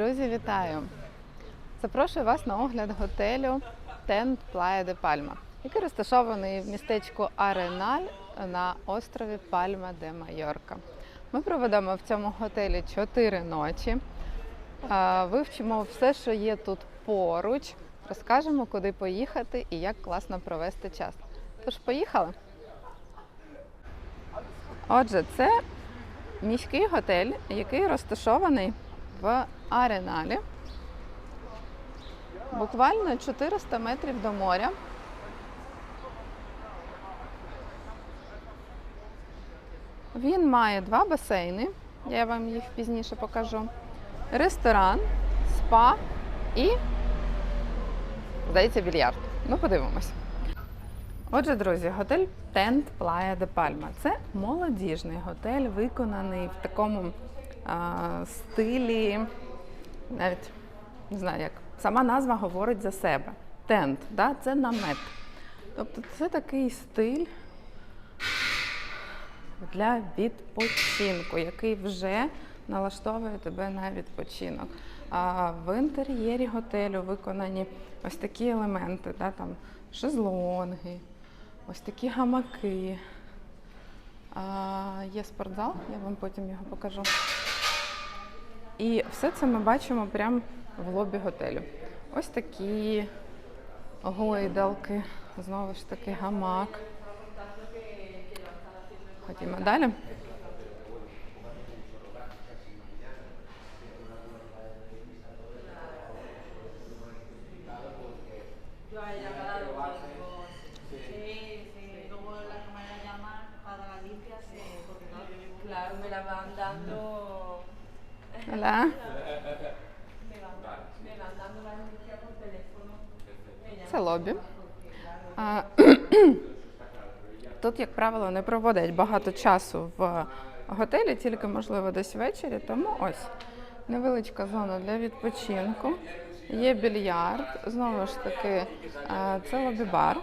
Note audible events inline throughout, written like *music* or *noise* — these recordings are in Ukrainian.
Друзі, вітаю! Запрошую вас на огляд готелю Тент Playa de Palma, який розташований в містечку Ареналь на острові Пальма де Майорка. Ми проведемо в цьому готелі 4 ночі. Вивчимо все, що є тут поруч, розкажемо, куди поїхати і як класно провести час. Тож, поїхали! Отже, це міський готель, який розташований в Ареналі. Буквально 400 метрів до моря. Він має два басейни, я вам їх пізніше покажу. Ресторан, спа і, здається, більярд. Ну, подивимось. Отже, друзі, готель Tent Playa de Palma. Це молодіжний готель, виконаний в такому стилі, навіть не знаю як. Сама назва говорить за себе. Тент, да? це намет. Тобто це такий стиль для відпочинку, який вже налаштовує тебе на відпочинок. А в інтер'єрі готелю виконані ось такі елементи, да, там шезлонги, ось такі гамаки. А, є спортзал, я вам потім його покажу. І все це ми бачимо прямо в лобі готелю. Ось такі гойдалки, знову ж таки гамак. Ходімо далі. Claro, me la van dando. Hola. Це лобі. А, *coughs* Тут, як правило, не проводять багато часу в готелі, тільки можливо десь ввечері. Тому ось невеличка зона для відпочинку. Є більярд, знову ж таки, це лобі-бар.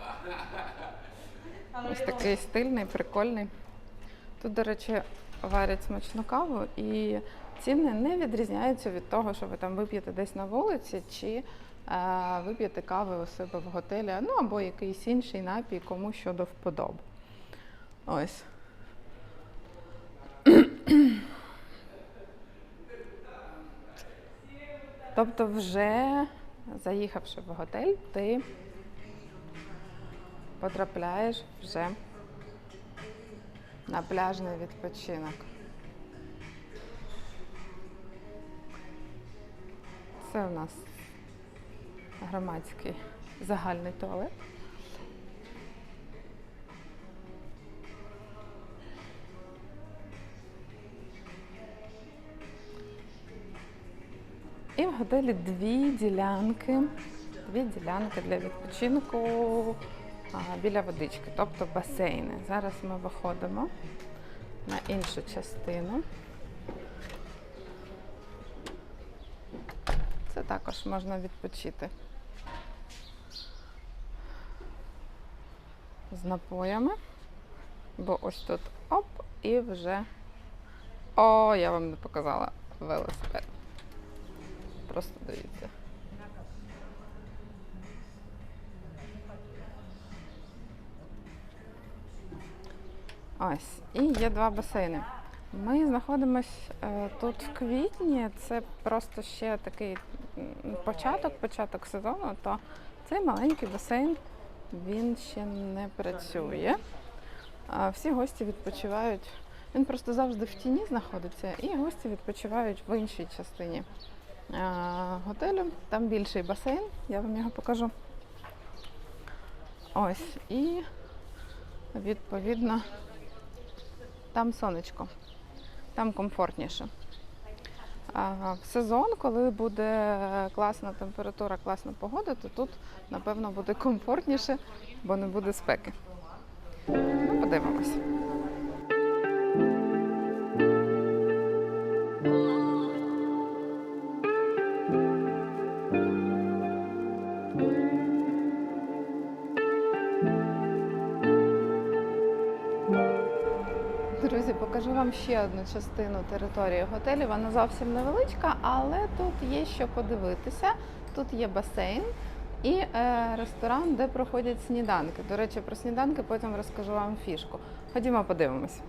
Ось такий стильний, прикольний. Тут, до речі, варять смачну каву, і ціни не відрізняються від того, що ви там вип'єте десь на вулиці, чи е, вип'єте кави у себе в готелі, ну або якийсь інший напій, кому що до вподоби. Ось. Тобто, вже заїхавши в готель, ти потрапляєш вже на пляжний відпочинок. Це у нас громадський загальний туалет. І в готелі дві ділянки, дві ділянки для відпочинку біля водички, тобто басейни. Зараз ми виходимо на іншу частину. Також можна відпочити з напоями, бо ось тут оп, і вже. О, я вам не показала велосипед. Просто дивіться. Ось, і є два басейни. Ми знаходимося тут в квітні. Це просто ще такий початок, початок сезону, то цей маленький басейн він ще не працює. Всі гості відпочивають. Він просто завжди в тіні знаходиться, і гості відпочивають в іншій частині готелю. Там більший басейн, я вам його покажу. Ось, і відповідно там сонечко, там комфортніше. В сезон, коли буде класна температура, класна погода, то тут, напевно, буде комфортніше, бо не буде спеки. Ну, подивимось. Покажу вам ще одну частину території готелю. Вона зовсім невеличка, але тут є що подивитися. Тут є басейн і е, ресторан, де проходять сніданки. До речі, про сніданки потім розкажу вам фішку. Ходімо, подивимось.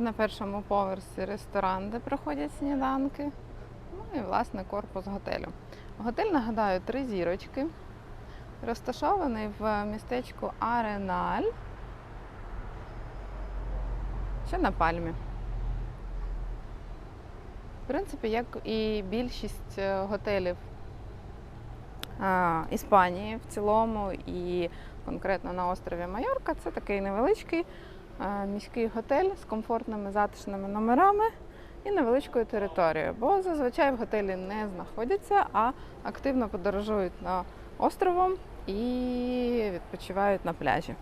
На першому поверсі ресторан, де проходять сніданки. Ну і власне корпус готелю. Готель, нагадаю, три зірочки. Розташований в містечку Ареналь, що на пальмі. В принципі, як і більшість е, готелів а, Іспанії в цілому, і конкретно на острові Майорка, це такий невеличкий е, міський готель з комфортними затишними номерами і невеличкою територією. Бо зазвичай в готелі не знаходяться, а активно подорожують на островом і відпочивають на пляжі.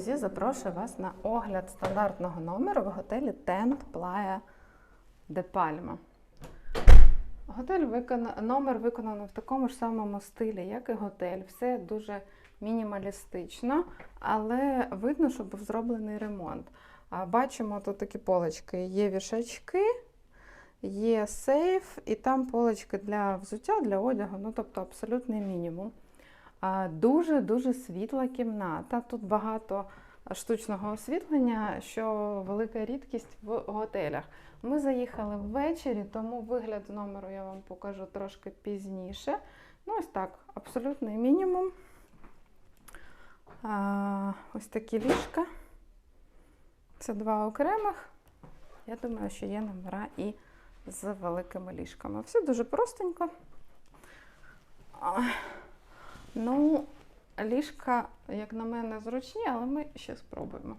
Друзі, запрошую вас на огляд стандартного номеру в готелі Tent Playa de Palma. Готель викона... номер виконано в такому ж самому стилі, як і готель. Все дуже мінімалістично, але видно, що був зроблений ремонт. Бачимо тут такі полочки. Є вішачки, є сейф, і там полочки для взуття, для одягу, ну тобто абсолютний мінімум. Дуже-дуже світла кімната. Тут багато штучного освітлення, що велика рідкість в готелях. Ми заїхали ввечері, тому вигляд номеру я вам покажу трошки пізніше. Ну, ось так, абсолютний мінімум. А, ось такі ліжка. Це два окремих. Я думаю, що є номера і з великими ліжками. Все дуже простенько. Ну, ліжка, як на мене, зручні, але ми ще спробуємо.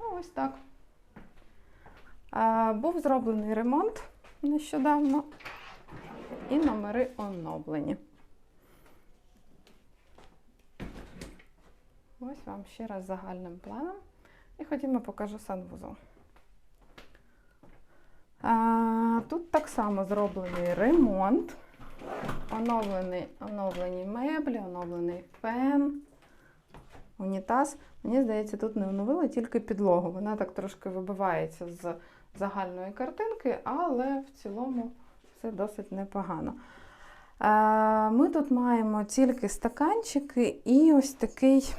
Ну, ось так. А, був зроблений ремонт нещодавно, і номери оновлені. Ось вам ще раз загальним планом. І ходімо покажу санвузол. А, тут так само зроблений ремонт. Оновлені, оновлені меблі, оновлений фен, унітаз. Мені здається, тут не оновили тільки підлогу. Вона так трошки вибивається з загальної картинки, але в цілому все досить непогано. Е, Ми тут маємо тільки стаканчики і ось такий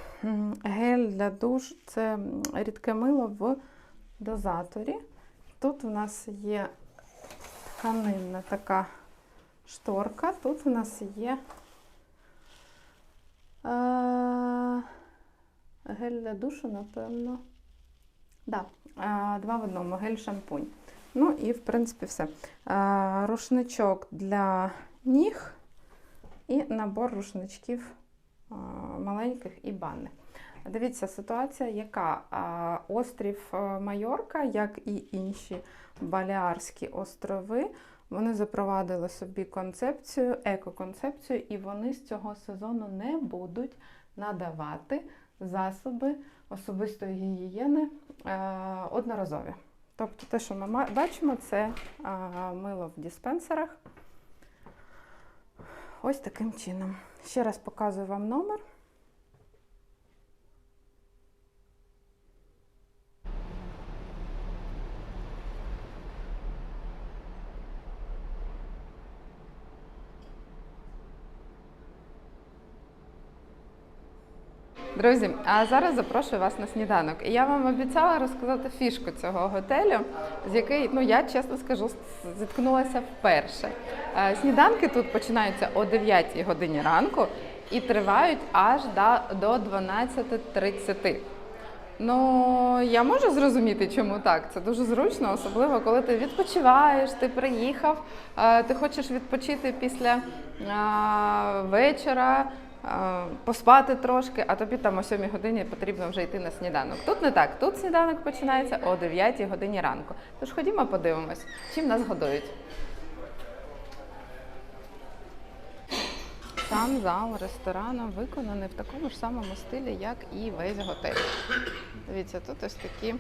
гель для душ. Це рідке мило в дозаторі. Тут у нас є тканинна така шторка. Тут у нас є е, гель для душу, напевно. Да, е, два в одному, гель-шампунь. Ну і, в принципі, все. Е, рушничок для ніг і набор рушничків е, маленьких і банних. Дивіться, ситуація яка? Е, Острів е, Майорка, як і інші Баліарські острови, вони запровадили собі концепцію, екоконцепцію, і вони з цього сезону не будуть надавати засоби особистої гігієни е, одноразові. Тобто те, що ми бачимо, це е, мило в диспенсерах. Ось таким чином. Ще раз показую вам номер. Друзі, а зараз запрошую вас на сніданок. І я вам обіцяла розказати фішку цього готелю, з якої, ну я чесно скажу, зіткнулася вперше. Е, Сніданки тут починаються о 9 годині ранку і тривають аж до, до 12.30. Ну, я можу зрозуміти, чому так. Це дуже зручно, особливо коли ти відпочиваєш, ти приїхав, е, ти хочеш відпочити після вечора, а, поспати трошки, а тобі там о 7 годині потрібно вже йти на сніданок. Тут не так. Тут сніданок починається о 9 годині ранку. Тож ходімо, подивимось, чим нас годують. Сам зал ресторану виконаний в такому ж самому стилі, як і весь готель. Дивіться, тут ось такі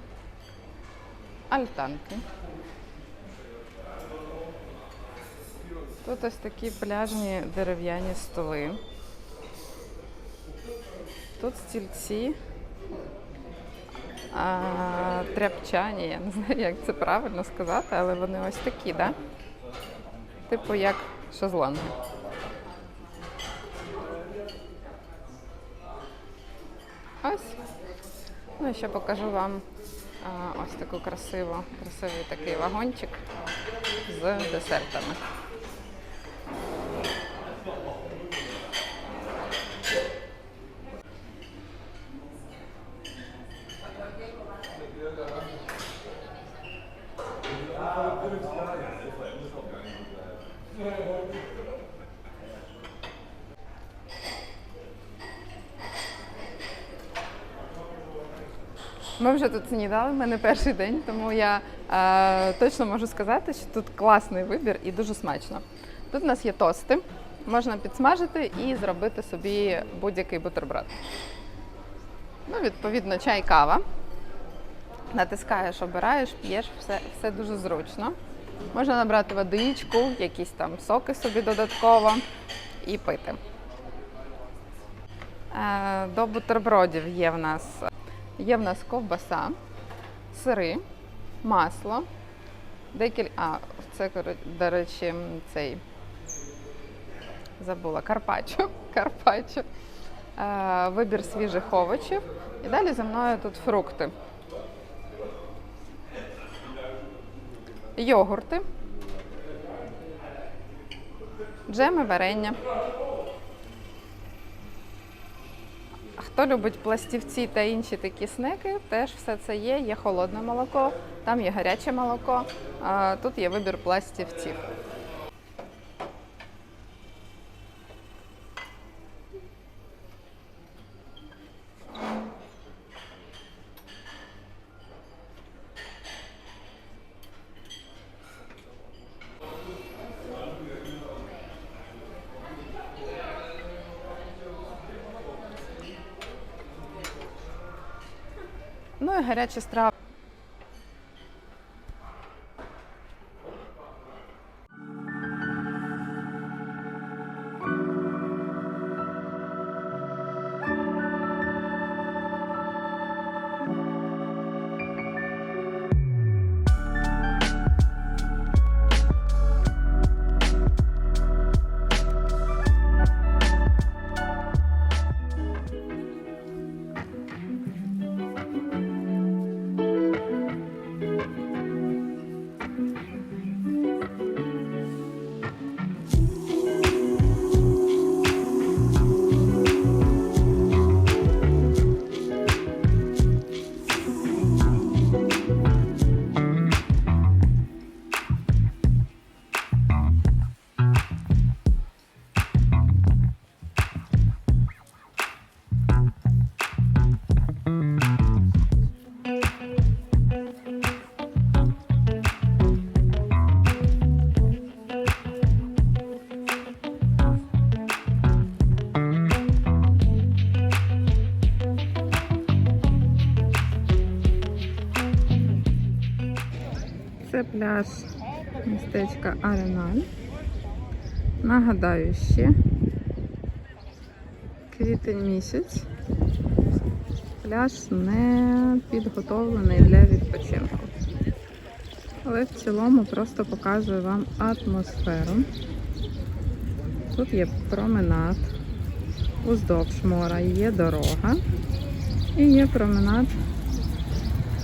альтанки. Тут ось такі пляжні дерев'яні столи. Тут стільці. А, тряпчані, я не знаю, як це правильно сказати, але вони ось такі, да? Типу як шезлонги. Ось. Ну і ще покажу вам а, ось таку красиву, красивий такий вагончик з десертами. Ми вже тут снідали, в мене перший день, тому я е, точно можу сказати, що тут класний вибір і дуже смачно. Тут у нас є тости, можна підсмажити і зробити собі будь-який бутерброд. Ну, відповідно, чай, кава. Натискаєш, обираєш, п'єш, все, все дуже зручно. Можна набрати водичку, якісь там соки собі додатково і пити. Е, До бутербродів є в нас Є в нас ковбаса, сири, масло, декілька. А, це, до речі, цей забула карпаччо. *laughs* карпаччо. Е, вибір свіжих овочів. І далі за мною тут фрукти. Йогурти, джеми, варення. Хто любить пластівці та інші такі снеки, теж все це є. Є холодне молоко, там є гаряче молоко, тут є вибір пластівців. Гарячі страви. Пляж містечка Ареналь. Нагадаю ще квітень місяць. Пляж не підготовлений для відпочинку. Але в цілому просто показую вам атмосферу. Тут є променад, Уздовж мора є дорога і є променад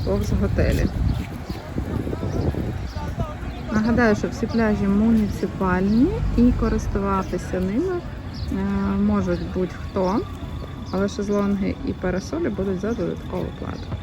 повз готелі. Нагадаю, що всі пляжі муніципальні і користуватися ними е, можуть будь-хто, але шезлонги і парасолі будуть за додаткову плату.